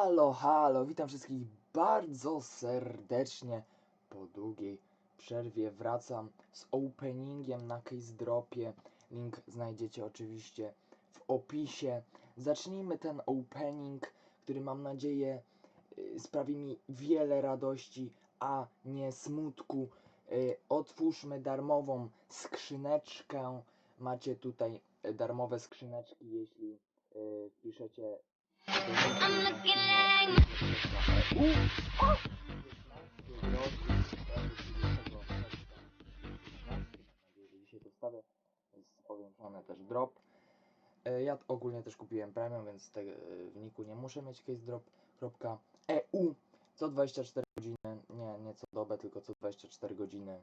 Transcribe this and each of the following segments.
Halo, halo, witam wszystkich bardzo serdecznie. Po długiej przerwie wracam z openingiem na Case Dropie. Link znajdziecie oczywiście w opisie. Zacznijmy ten opening, który mam nadzieję y, sprawi mi wiele radości, a nie smutku. Y, Otwórzmy darmową skrzyneczkę. Macie tutaj darmowe skrzyneczki, jeśli y, Dzisiaj dostawię, jest powiększony też drop. E, Ja ogólnie też kupiłem premium, więc te, e, w niku nie muszę mieć casedrop.eu co 24 godziny, nie, nie co dobę, tylko co 24 godziny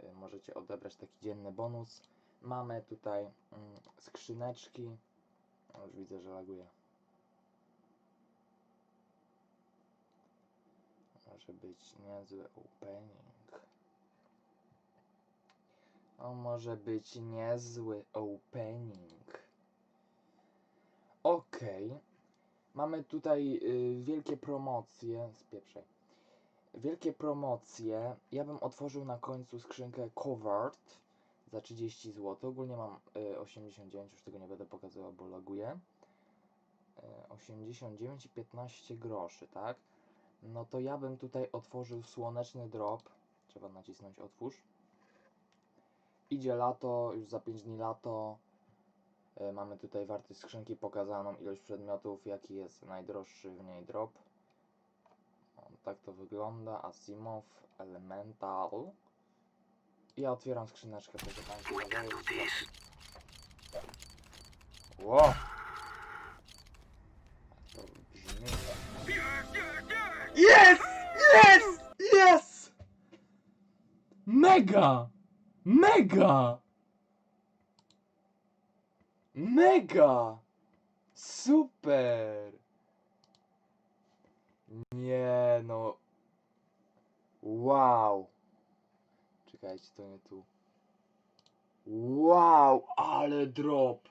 e, możecie odebrać taki dzienny bonus. Mamy tutaj mm, skrzyneczki. Już widzę, że laguje. Może być niezły opening. O, może być niezły opening. Okej. Mamy tutaj y, wielkie promocje. Spieprzaj. Wielkie promocje. Ja bym otworzył na końcu skrzynkę Covered za 30 zł. Ogólnie mam y, 89, już tego nie będę pokazywał, bo laguje. Y, 89 i 15 groszy, tak? No to ja bym tutaj otworzył słoneczny drop. Trzeba nacisnąć otwórz. Idzie lato, już za 5 dni lato. E, Mamy tutaj wartość skrzynki pokazaną, ilość przedmiotów, jaki jest najdroższy w niej drop. Tak to wygląda. Asimov, Elemental. I ja otwieram skrzyneczkę, proszę Państwa. Ło! Jest! Jest! Jest! Mega! Mega! Mega! Super! Nie no. Wow! Czekajcie, to nie tu. Wow, ale drop!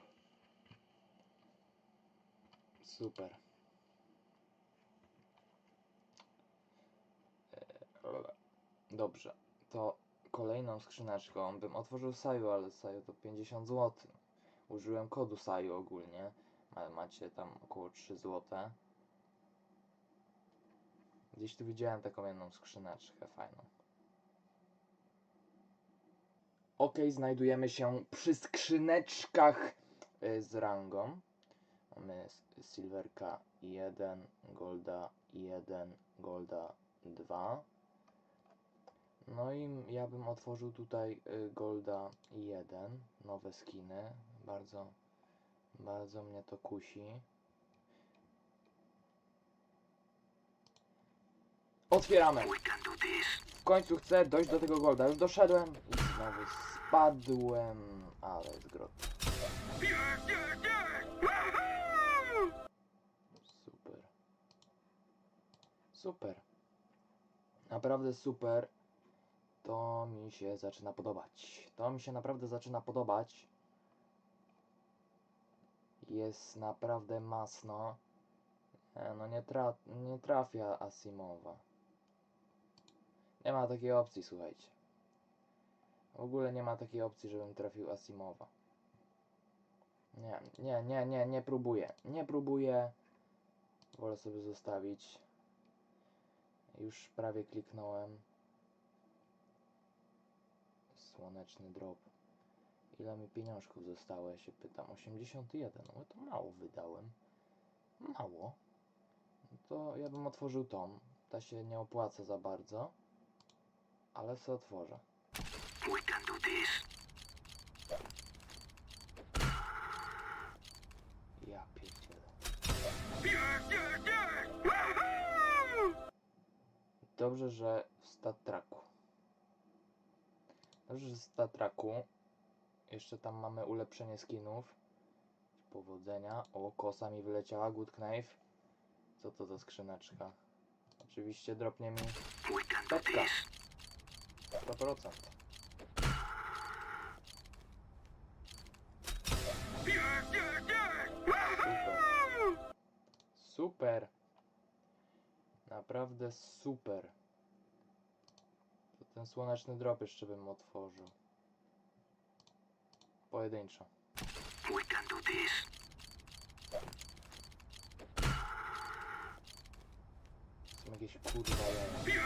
Super. Dobrze, to kolejną skrzyneczką bym otworzył Saju, ale Saju to 50 zł. Użyłem kodu Saju ogólnie, ale macie tam około 3 zł. Gdzieś tu widziałem taką jedną skrzyneczkę fajną. Ok, znajdujemy się przy skrzyneczkach y, z rangą. Mamy Silverka 1, Golda 1, Golda 2. No i ja bym otworzył tutaj y, Golda 1, nowe skiny. Bardzo, bardzo mnie to kusi. Otwieramy! W końcu chcę dojść do tego Golda. Już doszedłem i znowu spadłem, ale zgrot. Super. Super. Naprawdę super. To mi się zaczyna podobać. To mi się naprawdę zaczyna podobać. Jest naprawdę masno. E, No nie, tra nie trafia Asimowa. Nie ma takiej opcji, słuchajcie. W ogóle nie ma takiej opcji, żebym trafił Asimowa. Nie, nie, nie, nie, nie próbuję. Nie próbuję. Wolę sobie zostawić. Już prawie kliknąłem. Słoneczny drop. Ile mi pieniążków zostało? Ja się pytam. 81. No to mało wydałem. Mało. No to ja bym otworzył tą. Ta się nie opłaca za bardzo. Ale se otworzę. Ja pierdzielę. Dobrze, że w statraku. Dobrze, że w statraku. Jeszcze tam mamy ulepszenie skinów. Powodzenia. O, kosa mi wyleciała. Good knife. Co to za skrzyneczka? Oczywiście dropnie mi teczka. 100%. Super. Super. Naprawdę super. Ten słoneczny drop jeszcze bym otworzył. Pojedynczo. Są jakieś kurwa jaja.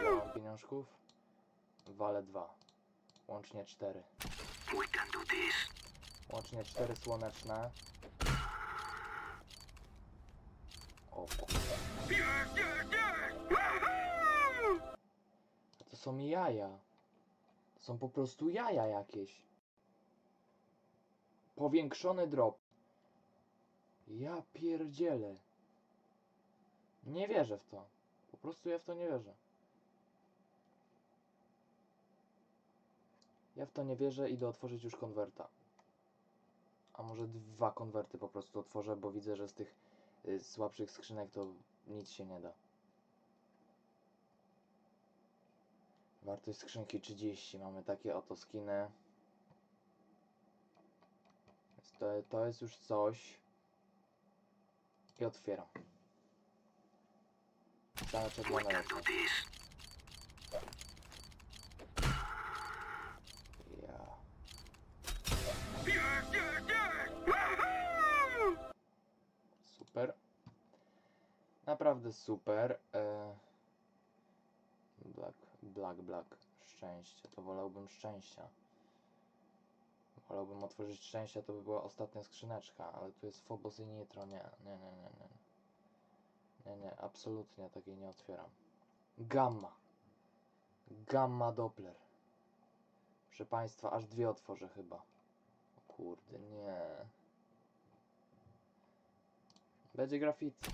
Ile mam pieniążków? Wale dwa. Łącznie cztery. Łącznie cztery słoneczne. O kurwa. Są jaja. To są po prostu jaja jakieś. Powiększony drop. Ja pierdzielę. Nie wierzę w to. Po prostu ja w to nie wierzę. Ja w to nie wierzę, idę otworzyć już konwerta. A może dwa konwerty po prostu otworzę, bo widzę, że z tych y, słabszych skrzynek to nic się nie da. Wartość skrzynki 30. Mamy takie oto skiny. To, to jest już coś. I otwieram. Same czerwone lecą. Ja. Super. Naprawdę super. E... Black, black, black. Szczęście. To wolałbym szczęścia. Wolałbym otworzyć szczęścia, to by była ostatnia skrzyneczka, ale tu jest Phobos i Nitro. Nie, nie, nie, nie, nie. Nie, nie, absolutnie takiej nie otwieram. Gamma. Gamma Doppler. Proszę Państwa, aż dwie otworzę chyba. O kurde, nie. Będzie graffiti.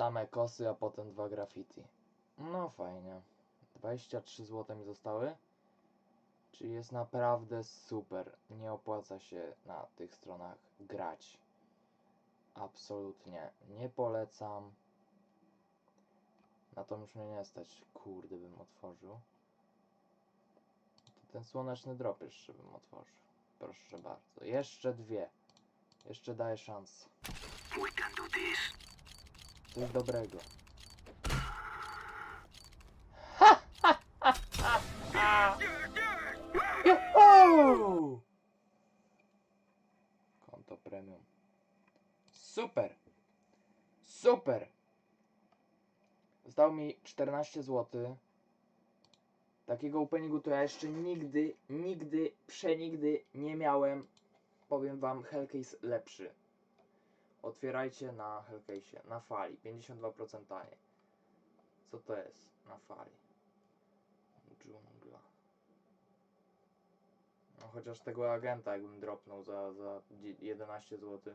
Same kosy, a potem dwa graffiti. No fajnie. 23 zł mi zostały. Czyli jest naprawdę super. Nie opłaca się na tych stronach grać. Absolutnie. Nie polecam. Na to już mnie nie stać. Kurde bym otworzył. To ten słoneczny drop jeszcze bym otworzył. Proszę bardzo. Jeszcze dwie. Jeszcze daję szansę. Coś dobrego. Juhu! Konto premium. Super! Super! Zostało mi 14 zł. Takiego openingu to ja jeszcze nigdy, nigdy, przenigdy nie miałem. Powiem wam, Hellcase lepszy. Otwierajcie na Hellcase, na fali. 52% taniej. Co to jest na fali? Dżungla. No chociaż tego agenta jakbym dropnął za, za dzie- 11 zł.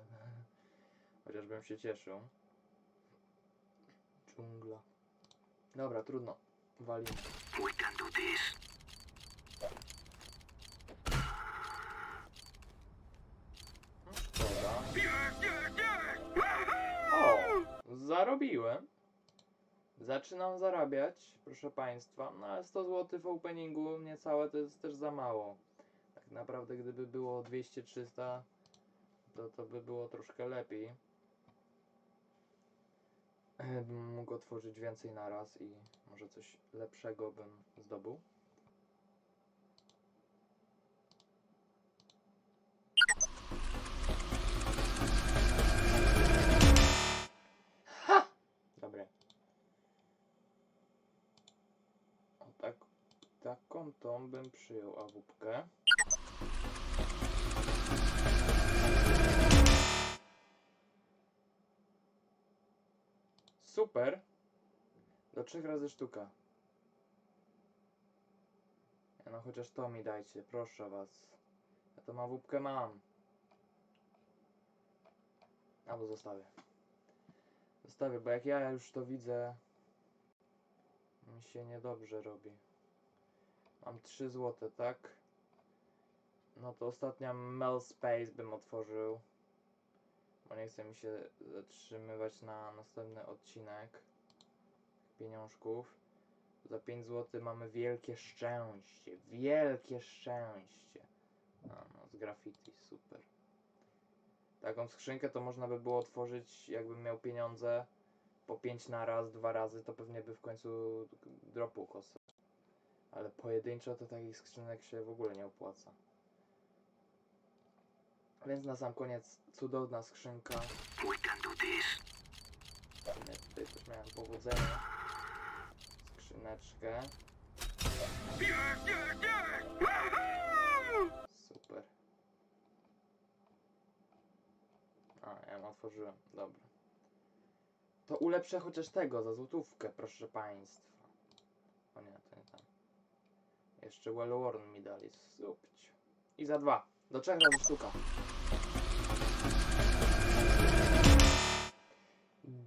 Chociaż bym się cieszył. Dżungla. Dobra, trudno. Walimy. No Zarobiłem. Zaczynam zarabiać, proszę Państwa. No ale 100 zł w openingu niecałe to jest też za mało. Tak naprawdę gdyby było 200-300 to, to by było troszkę lepiej. Bym mógł otworzyć więcej naraz i może coś lepszego bym zdobył. Taką tą bym przyjął awupkę. Super. Do trzech razy sztuka. No chociaż to mi dajcie, proszę was. Ja to awupkę mam. Albo zostawię. Zostawię, bo jak ja już to widzę, mi się niedobrze robi. Mam 3 złote, tak? No to ostatnia Mel Space bym otworzył. Bo nie chce mi się zatrzymywać na następny odcinek pieniążków. Za 5 zł mamy wielkie szczęście. Wielkie szczęście. A, no, z graffiti, super. Taką skrzynkę to można by było otworzyć, jakbym miał pieniądze po 5 na raz, dwa razy, to pewnie by w końcu kosę. Ale pojedynczo to takich skrzynek się w ogóle nie opłaca. Więc na sam koniec cudowna skrzynka. Ja tutaj też miałem powodzenie. Skrzyneczkę. Super. A, ja ją otworzyłem. Dobra. To ulepszę chociaż tego za złotówkę, proszę państwa. O nie. Jeszcze well worn mi dali. Supć. I za dwa. Do trzech razy sztuka.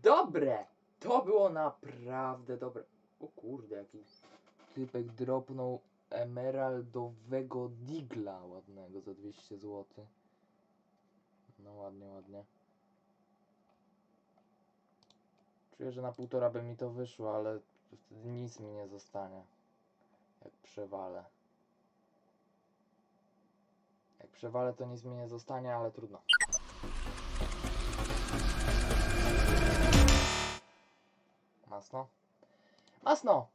Dobre! To było naprawdę dobre. O kurde, jaki typek dropnął emeraldowego digla ładnego za 200 zł. No ładnie, ładnie. Czuję, że na półtora by mi to wyszło, ale nic mi nie zostanie. Jak przewalę. Jak przewalę, to nic mi nie zostanie, ale trudno. Masno? Masno!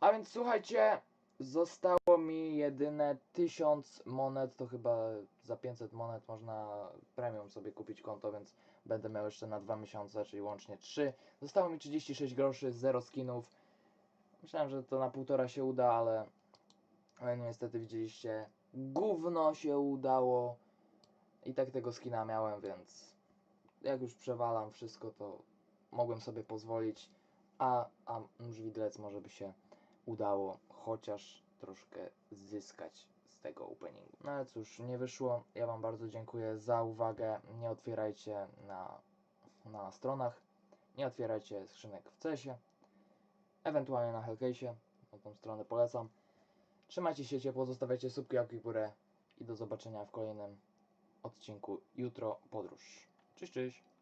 A więc słuchajcie, zostało mi jedyne 1000 monet, to chyba za 500 monet można premium sobie kupić konto, więc będę miał jeszcze na 2 miesiące, czyli łącznie 3. Zostało mi 36 groszy, 0 skinów. Myślałem, że to na półtora się uda, ale, ale niestety widzieliście, gówno się udało. I tak tego skina miałem, więc jak już przewalam wszystko, to mogłem sobie pozwolić, a, a nóż widlec może by się udało chociaż troszkę zyskać z tego openingu. No ale cóż, nie wyszło. Ja Wam bardzo dziękuję za uwagę. Nie otwierajcie na, na stronach, nie otwierajcie skrzynek w CESie, ewentualnie na Hellcase'ie, na tą stronę polecam. Trzymajcie się ciepło, zostawiajcie subki, łapki w górę i do zobaczenia w kolejnym odcinku jutro podróż. Cześć, cześć!